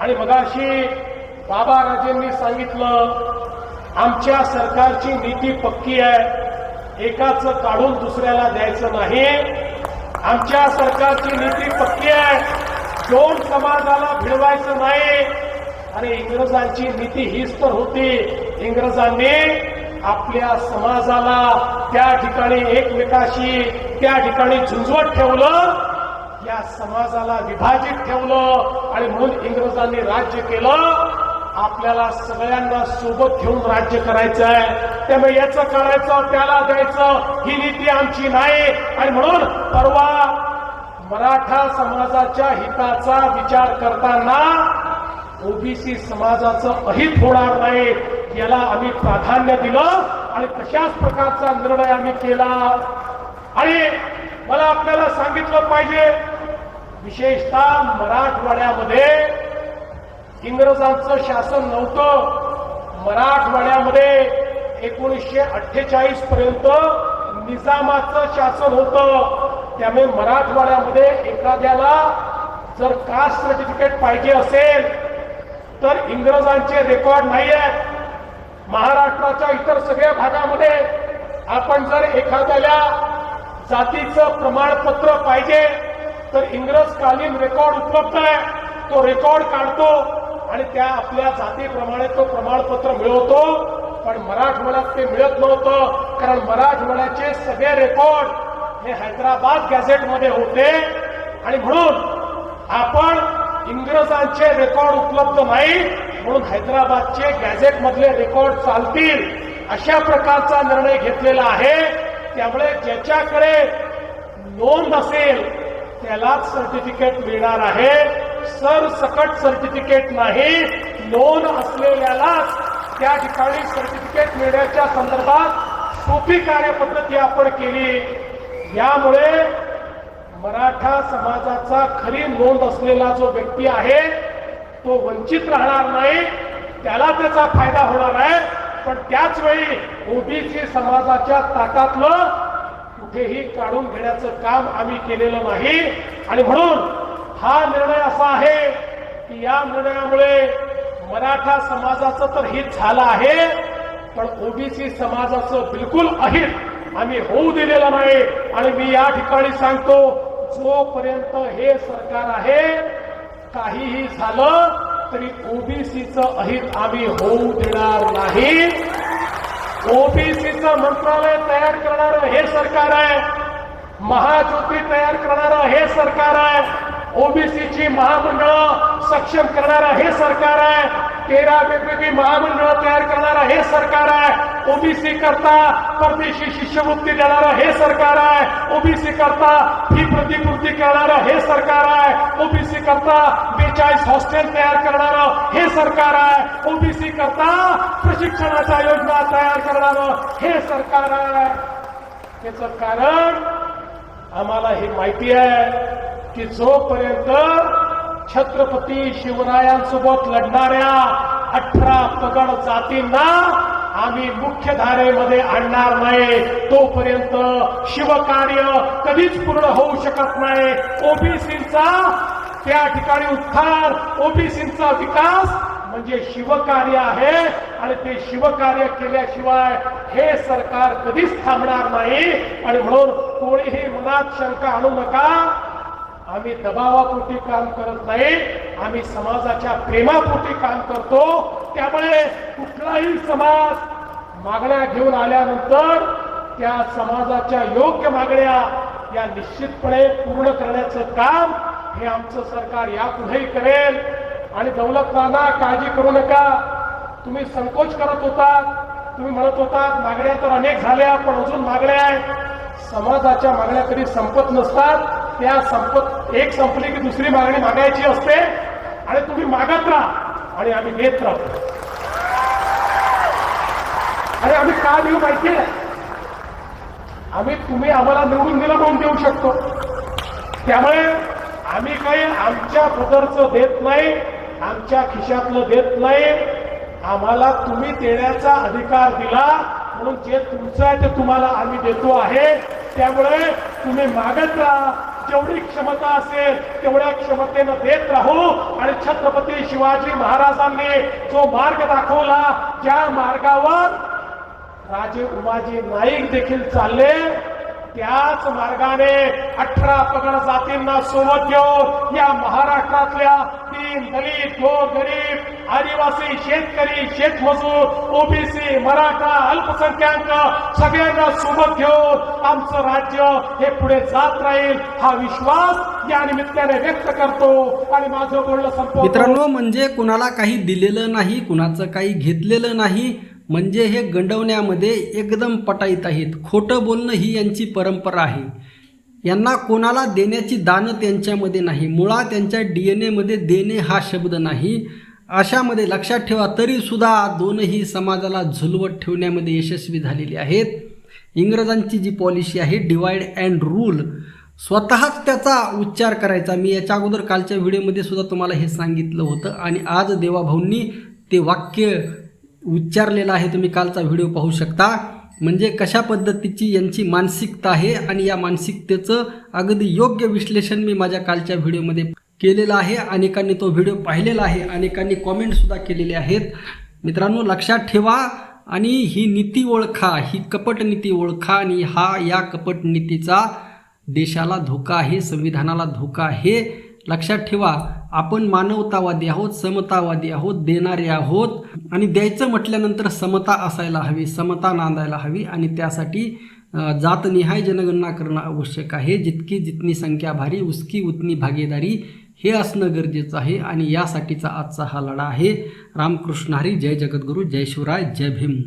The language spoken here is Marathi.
आणि मगाशी बाबा राजेंनी सांगितलं आमच्या सरकारची नीती पक्की आहे एकाच काढून दुसऱ्याला द्यायचं नाही. आमच्या सरकारची नीती पक्की आहे दोन समाजाला भिडवायचं नाही. आणि इंग्रजांची नीती हीच तर होती. इंग्रजांनी आपल्या समाजाला त्या ठिकाणी एकमेकाशी त्या ठिकाणी झुंजवत ठेवलं. या समाजाला विभाजित ठेवलं आणि म्हणून इंग्रजांनी राज्य केलं. आपल्याला सगळ्यांना सोबत घेऊन राज्य करायचं आहे त्यामुळे याचं करायचं त्याला द्यायचं ही नीती आमची नाही. आणि म्हणून परवा मराठा समाजाच्या हिताचा विचार करताना ओबीसी समाजाचं अहित होणार नाही याला आम्ही प्राधान्य दिलं आणि तशाच प्रकारचा निर्णय आम्ही केला. आणि मला आपल्याला सांगितलं पाहिजे विशेषतः मराठवाड्यामध्ये इंग्रजांचं शासन नव्हतं. मराठवाड्यामध्ये एकोणीसशे अठ्ठेचाळीस पर्यंत निजामाचं शासन होतं. त्यामुळे मराठवाड्यामध्ये एखाद्याला जर कास्ट सर्टिफिकेट पाहिजे असेल तर इंग्रजांचे रेकॉर्ड नाही आहेत. महाराष्ट्राच्या इतर सगळ्या भागामध्ये आपण जर एखाद्याला जातीचं प्रमाणपत्र पाहिजे तर इंग्रजकालीन रेकॉर्ड उपलब्ध आहे. तो रेकॉर्ड काढतो आणि त्या आपल्या जातीप्रमाणे तो प्रमाणपत्र मिळवतो. पण मराठवाड्यात ते मिळत नव्हतं कारण मराठवाड्याचे सगळे रेकॉर्ड हे हैदराबाद गॅझेटमध्ये होते. आणि म्हणून आपण इंग्रजांचे रेकॉर्ड उपलब्ध नाही म्हणून हैदराबादचे गॅझेट मधले रेकॉर्ड चालतील अशा प्रकारचा निर्णय घेतलेला आहे. त्यामुळे ज्याच्याकडे नोंद असेल त्यालाच सर्टिफिकेट मिळणार आहे. सरसकट सर्टिफिकेट नाही. नोंद असलेल्यालाच त्या ठिकाणी सर्टिफिकेट मिळण्याच्या संदर्भात सोपी कार्यपद्धती आपण केली. यामुळे मराठा समाजाचा खरी नोंद असलेला जो व्यक्ती आहे तो वंचित राहणार नाही. त्याला त्याचा फायदा होणार आहे. पण त्याच वेळी ओबीसी समाजाच्या ताटातलं कुठेही काढून घेण्याचं काम आम्ही केलेलं नाही. आणि म्हणून हा निर्णय असा आहे की या निर्णयामुळे मराठा समाजाचं तर हित झालं आहे पण ओबीसी समाजाचं बिलकुल अहित आम्ही होऊ दिलेलं नाही. आणि मी या ठिकाणी सांगतो जोपर्यंत हे सरकार आहे काहीही झालं तरी ओबीसीचं अहित आम्ही होऊ देणार नाही. ओबीसीचं मंत्रालय तयार करणारं हे सरकार आहे. महाज्योती तयार करणारं हे सरकार आहे. ओबीसीची महामंडळं सक्षम करणारं हे सरकार आहे. तेरा वेगवेगळी महामंडळं तयार करणारं हे सरकार आहे. ओबीसी करता परदेशी शिष्यवृत्ती देणारं हे सरकार आहे. ओबीसी करता फी प्रतिपूर्ती करणारं हे सरकार करता बेचाळीस हॉस्टेल तयार करणारं हे सरकार आहे. ओबीसी करता प्रशिक्षणाच्या योजना तयार करणारं हे सरकार आहे. त्याच कारण आम्हाला हे माहिती आहे की जोपर्यंत छत्रपती शिवरायांसोबत लढणाऱ्या अठरा पगड जातींना आम्ही मुख्य धारेमध्ये आणणार नाही तोपर्यंत शिवकार्य कधीच पूर्ण होऊ शकत नाही. ओबीसीचा त्या ठिकाणी उत्थान ओबीसीचा विकास म्हणजे शिवकार्य आहे आणि ते शिवकार्य केल्याशिवाय हे सरकार कधीच थांबणार नाही. आणि म्हणून कोणीही मनात शंका आणू नका. आम्ही दबावापोटी काम करत नाही. आम्ही समाजाच्या प्रेमापोटी काम करतो. त्यामुळे कुठलाही समाज मागण्या घेऊन आल्यानंतर त्या समाजाच्या योग्य मागण्या या निश्चितपणे पूर्ण करण्याचं काम हे आमचं सरकार यापुढेही करेल. आणि दौलतांना काळजी करू नका. तुम्ही संकोच करत होता तुम्ही म्हणत होता मागण्या तर अनेक झाल्या पण अजून मागण्या आहेत. समाजाच्या मागण्या कधी संपत नसतात. त्या संपत एक संपली की दुसरी मागणी मागायची असते. आणि तुम्ही मागत राहा. आणि आम्ही घेत राहतो आणि आम्ही का देऊ माहिती आहे? आम्ही तुम्ही आम्हाला निवडून दिलं म्हणून देऊ शकतो. त्यामुळे आम्ही काही आमच्या पदरचं देत नाही आमच्या खिशातलं देत नाही. आम्हाला तुम्ही देण्याचा अधिकार दिला म्हणून जे तुमचं आहे ते तुम्हाला आम्ही देतो आहे. त्यामुळे तुम्ही मागत राहा. जेवढी क्षमता असेल तेवढ्या क्षमतेनं देत राहू. आणि छत्रपती शिवाजी महाराजांनी जो मार्ग दाखवला ज्या मार्गावर राजे उमाजी नाईक देखील चालले त्याच मार्गाने अठरा पगड जातींना सोबत घेऊन या महाराष्ट्रातल्या तीन दलित गोर गरीब आदिवासी शेतकरी शेतमजूर ओबीसी मराठा अल्पसंख्याक सगळ्यांना सोबत घेऊन आमचं राज्य हे पुढे जात राहील हा विश्वास या निमित्ताने व्यक्त करतो आणि माझं बोलणं संपव मित्रांनो म्हणजे कुणाला काही दिलेलं नाही कुणाचं काही घेतलेलं नाही म्हणजे हे गंडवण्यामध्ये एकदम पटाईत आहेत. खोटं बोलणं ही यांची परंपरा आहे. यांना कोणाला देण्याची दानं त्यांच्यामध्ये नाही. मुळात त्यांच्या डी एन एमध्ये देणे हा शब्द नाही. अशामध्ये लक्षात ठेवा तरीसुद्धा दोनही समाजाला झुलवत ठेवण्यामध्ये यशस्वी झालेले आहेत. इंग्रजांची जी पॉलिसी आहे डिवाइड अँड रूल स्वतःच त्याचा उच्चार करायचा. मी याच्या अगोदर कालच्या व्हिडिओमध्ये सुद्धा तुम्हाला हे सांगितलं होतं. आणि आज देवाभाऊंनी ते वाक्य उच्चारलेला आहे तुम्ही कालचा व्हिडिओ पाहू शकता. म्हणजे कशा पद्धतीची यांची मानसिकता आहे आणि या मानसिकतेचं अगदी योग्य विश्लेषण मी माझ्या कालच्या व्हिडिओमध्ये केलेलं आहे. अनेकांनी तो व्हिडिओ पाहिलेला आहे. अनेकांनी कॉमेंटसुद्धा केलेले आहेत. मित्रांनो लक्षात ठेवा आणि ही नीती ओळखा ही कपट नीती ओळखा आणि हा या कपट नीतीचा देशाला धोका आहे संविधानाला धोका आहे. लक्षात ठेवा आपण मानवतावादी आहोत समतावादी आहोत देणारे आहोत आणि द्यायचं म्हटल्यानंतर समता असायला हवी समता नांदायला हवी आणि त्यासाठी जातनिहाय जनगणना करणं आवश्यक आहे. जितकी जितनी संख्या भारी उसकी उतनी भागीदारी हे असणं गरजेचं आहे आणि यासाठीचा आजचा हा लढा आहे. रामकृष्ण हरी जय जगद्गुरू जय शिवराय जय भीम.